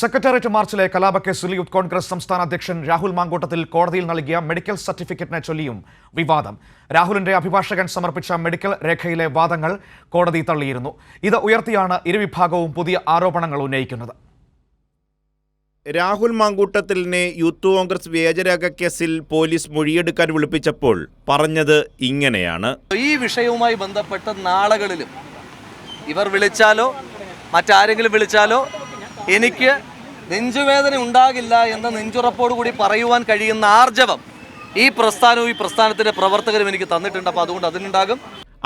Secretariat മാർച്ചിലെ കലാപക്കേസിൽ യൂത്ത് കോൺഗ്രസ് സംസ്ഥാന അധ്യക്ഷൻ രാഹുൽ മാങ്കൂട്ടത്തിൽ കോടതിയിൽ നൽകിയ മെഡിക്കൽ സർട്ടിഫിക്കറ്റിനെ ചൊല്ലിയും വിവാദം. രാഹുലിന്റെ അഭിഭാഷകൻ സമർപ്പിച്ച മെഡിക്കൽ രേഖയിലെ വാദങ്ങൾ കോടതി തള്ളിയിരുന്നു. ഇത് ഉയർത്തിയാണ് ഇരുവിഭാഗവും പുതിയ ആരോപണങ്ങൾ ഉന്നയിക്കുന്നത്. രാഹുൽ മാങ്കൂട്ടത്തിലിനെ യൂത്ത് കോൺഗ്രസ് വ്യാജരേഖ കേസിൽ പോലീസ് മൊഴിയെടുക്കാൻ വിളിപ്പിച്ചപ്പോൾ പറഞ്ഞത് ഇങ്ങനെയാണ്. ഈ വിഷയവുമായി ബന്ധപ്പെട്ട നാളുകളിലും ഇവർ വിളിച്ചാലോ മറ്റാരെങ്കിലും വിളിച്ചാലോ എനിക്ക് നെഞ്ചുവേദന ഉണ്ടാകില്ല എന്ന നെഞ്ചുറപ്പോട് കൂടി പറയുവാൻ കഴിയുന്ന ആർജവം ഈ പ്രസ്ഥാനവും ഈ പ്രസ്ഥാനത്തിന്റെ പ്രവർത്തകരും എനിക്ക് തന്നിട്ടുണ്ട്. അപ്പോൾ അതുകൊണ്ട് അതിനുണ്ടാകും.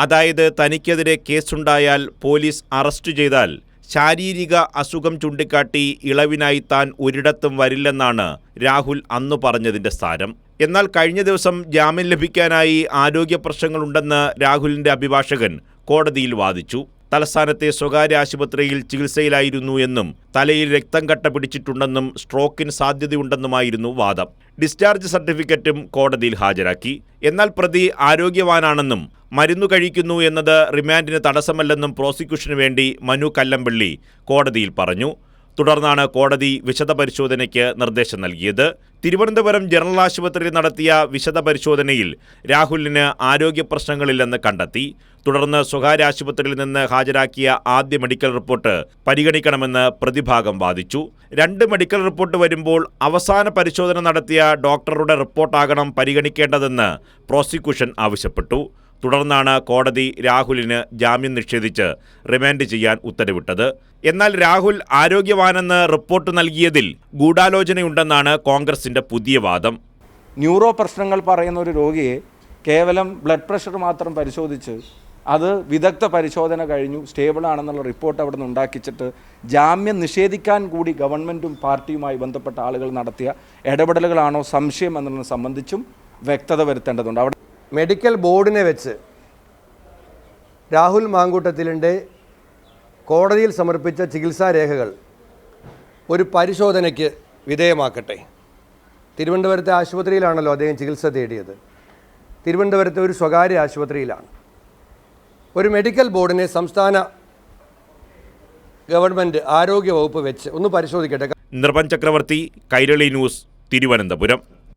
അതായത് തനിക്കെതിരെ കേസുണ്ടായാൽ പോലീസ് അറസ്റ്റ് ചെയ്താൽ ശാരീരിക അസുഖം ചൂണ്ടിക്കാട്ടി ഇളവിനായി താൻ ഒരിടത്തും വരില്ലെന്നാണ് രാഹുൽ അന്ന് പറഞ്ഞതിന്റെ സ്ഥാനം എന്നാൽ കഴിഞ്ഞ ദിവസം ജാമ്യം ലഭിക്കാനായി ആരോഗ്യ പ്രശ്നങ്ങളുണ്ടെന്ന് രാഹുലിന്റെ അഭിഭാഷകൻ കോടതിയിൽ വാദിച്ചു. തലസ്ഥാനത്തെ സ്വകാര്യ ആശുപത്രിയിൽ ചികിത്സയിലായിരുന്നു എന്നും തലയിൽ രക്തം കട്ട പിടിച്ചിട്ടുണ്ടെന്നും സ്ട്രോക്കിന് സാധ്യതയുണ്ടെന്നുമായിരുന്നു വാദം. ഡിസ്ചാർജ് സർട്ടിഫിക്കറ്റും കോടതിയിൽ ഹാജരാക്കി. എന്നാൽ പ്രതി ആരോഗ്യവാനാണെന്നും മരുന്നു കഴിക്കുന്നു എന്നത് റിമാൻഡിന് തടസ്സമല്ലെന്നും പ്രോസിക്യൂഷന് വേണ്ടി മനു കല്ലമ്പള്ളി കോടതിയിൽ പറഞ്ഞു. തുടർന്നാണ് കോടതി വിശദ പരിശോധനയ്ക്ക് നിർദ്ദേശം നൽകിയത്. തിരുവനന്തപുരം ജനറൽ ആശുപത്രിയിൽ നടത്തിയ വിശദ പരിശോധനയിൽ രാഹുലിന് ആരോഗ്യ പ്രശ്നങ്ങളില്ലെന്ന് കണ്ടെത്തി. തുടർന്ന് സ്വകാര്യ ആശുപത്രിയിൽ നിന്ന് ഹാജരാക്കിയ ആദ്യ മെഡിക്കൽ റിപ്പോർട്ട് പരിഗണിക്കണമെന്ന് പ്രതിഭാഗം വാദിച്ചു. രണ്ട് മെഡിക്കൽ റിപ്പോർട്ട് വരുമ്പോൾ അവസാന പരിശോധന നടത്തിയ ഡോക്ടറുടെ റിപ്പോർട്ടാകണം പരിഗണിക്കേണ്ടതെന്ന് പ്രോസിക്യൂഷൻ ആവശ്യപ്പെട്ടു. തുടർന്നാണ് കോടതി രാഹുലിന് ജാമ്യം നിഷേധിച്ച് റിമാൻഡ് ചെയ്യാൻ ഉത്തരവിട്ടത്. എന്നാൽ രാഹുൽ ആരോഗ്യവാനെന്ന് റിപ്പോർട്ട് നൽകിയതിൽ ഗൂഢാലോചനയുണ്ടെന്നാണ് കോൺഗ്രസിന്റെ പുതിയ വാദം. ന്യൂറോ പ്രശ്നങ്ങൾ പറയുന്ന ഒരു രോഗിയെ കേവലം ബ്ലഡ് പ്രഷർ മാത്രം പരിശോധിച്ച് അത് വിദഗ്ധ പരിശോധന കഴിഞ്ഞു സ്റ്റേബിൾ ആണെന്നുള്ള റിപ്പോർട്ട് അവിടെ നിന്ന് ഉണ്ടാക്കിച്ചിട്ട് ജാമ്യം നിഷേധിക്കാൻ കൂടി ഗവൺമെന്റും പാർട്ടിയുമായി ബന്ധപ്പെട്ട ആളുകൾ നടത്തിയ ഇടപെടലുകളാണോ സംശയം എന്നതിനെ സംബന്ധിച്ചും വ്യക്തത വരുത്തേണ്ടതുണ്ട്. അവിടെ മെഡിക്കൽ ബോർഡിനെ വെച്ച് രാഹുൽ മാങ്കൂട്ടത്തിലിന്റെ കോടതിയിൽ സമർപ്പിച്ച ചികിത്സാരേഖകൾ ഒരു പരിശോധനയ്ക്ക് വിധേയമാക്കട്ടെ. തിരുവനന്തപുരത്തെ ആശുപത്രിയിലാണല്ലോ അദ്ദേഹം ചികിത്സ തേടിയത്. തിരുവനന്തപുരത്തെ ഒരു സ്വകാര്യ ആശുപത്രിയിലാണ്. ഒരു മെഡിക്കൽ ബോർഡിനെ സംസ്ഥാന ഗവൺമെന്റ് ആരോഗ്യ വകുപ്പ് വെച്ച് ഒന്ന് പരിശോധിക്കട്ടെ. നിർഭൻ ചക്രവർത്തി കൈരളി ന്യൂസ് തിരുവനന്തപുരം.